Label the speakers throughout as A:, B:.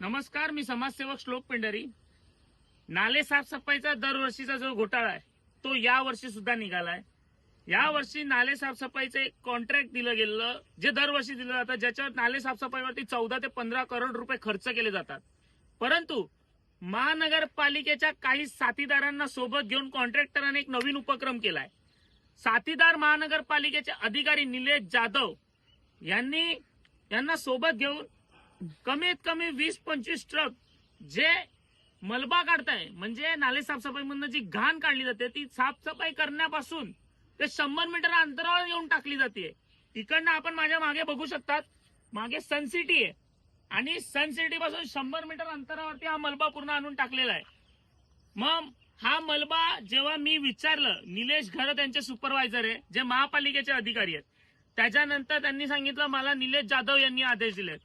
A: नमस्कार मी समाजसेवक श्लोक पेंढारी नाले साफसफाईचा दरवर्षीचा जो घोटाळा आहे तो या वर्षी सुद्धा निघालाय. या वर्षी नाले साफसफाईचं एक कॉन्ट्रॅक्ट दिलं गेलं जे दरवर्षी दिलं जातं ज्याच्यावर नाले साफसफाईवरती चौदा ते पंधरा करोड रुपये खर्च केले जातात. परंतु महानगरपालिकेच्या काही साथीदारांना सोबत घेऊन कॉन्ट्रॅक्टरांनी एक नवीन उपक्रम केलाय. साथीदार महानगरपालिकेचे अधिकारी निलेश जाधव यांनी यांना सोबत घेऊन कमीत कमी वीस पंचवीस ट्रक जे मलबा काढताय म्हणजे नाले साफसफाईमधनं जी घाण काढली जाते ती साफसफाई करण्यापासून ते शंभर मीटर अंतरावर येऊन टाकली जाते. इकडनं आपण माझ्या मागे बघू शकतात मागे सनसिटी आहे. आणि सनसिटी पासून शंभर मीटर अंतरावरती हा मलबा पूर्ण आणून टाकलेला आहे. मग हा मलबा जेव्हा मी विचारलं निलेश घर त्यांचे सुपरवायझर आहे जे महापालिकेचे अधिकारी आहेत. त्याच्यानंतर त्यांनी सांगितलं मला निलेश जाधव यांनी आदेश दिलेत.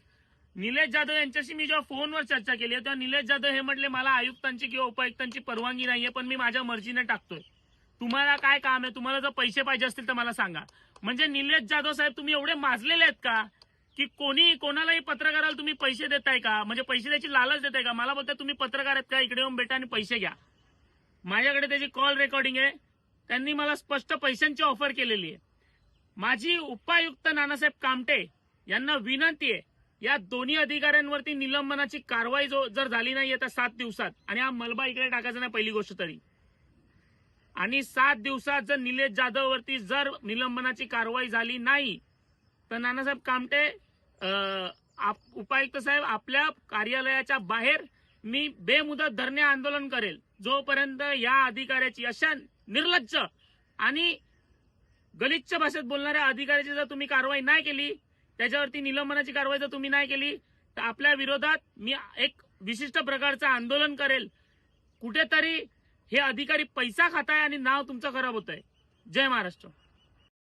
A: निलेश जाधव यांच्याशी मी जेव्हा फोनवर चर्चा केली तेव्हा निलेश जाधव हे म्हटले मला आयुक्तांची किंवा उपायुक्तांची परवानगी नाहीये पण मी माझ्या मर्जीने टाकतोय. तुम्हाला काय काम आहे? तुम्हाला जर पैसे पाहिजे असतील तर मला सांगा. म्हणजे निलेश जाधव साहेब तुम्ही एवढे माजलेले आहेत का? की कोणी कोणालाही पत्रकाराला तुम्ही पैसे देताय का? म्हणजे पैसे द्यायची लालच देताय का? मला बोलता तुम्ही पत्रकार आहेत का? इकडे येऊन भेटा आणि पैसे घ्या. माझ्याकडे त्याची कॉल रेकॉर्डिंग आहे. त्यांनी मला स्पष्ट पैशांची ऑफर केलेली आहे. माझी उपायुक्त नानासाहेब कामटे यांना विनंती आहे या दोन्ही अधिकाऱ्यांवरती निलंबनाची कारवाई जो जर झाली नाही तर सात दिवसात. आणि हा मलबा इकडे टाकायचा नाही पहिली गोष्ट तरी. आणि सात दिवसात जर निलेश जाधववरती जर निलंबनाची कारवाई झाली नाही तर नानासाहेब कामटे अं, उपायुक्त साहेब आपल्या कार्यालयाच्या बाहेर मी बेमुदत धरणे आंदोलन करेल. जोपर्यंत या अधिकाऱ्याची अशा निर्लज्ज आणि गलिच्छ भाषेत बोलणाऱ्या अधिकाऱ्याची जर तुम्ही कारवाई नाही केली त्याच्यावरती निलंबनाची कारवाई जर तुम्ही नाही केली तर आपल्या विरोधात मी एक विशिष्ट प्रकारचं आंदोलन करेल. कुठेतरी हे अधिकारी पैसा खाताय आणि नाव तुमचं खराब होत आहे जय महाराष्ट्र.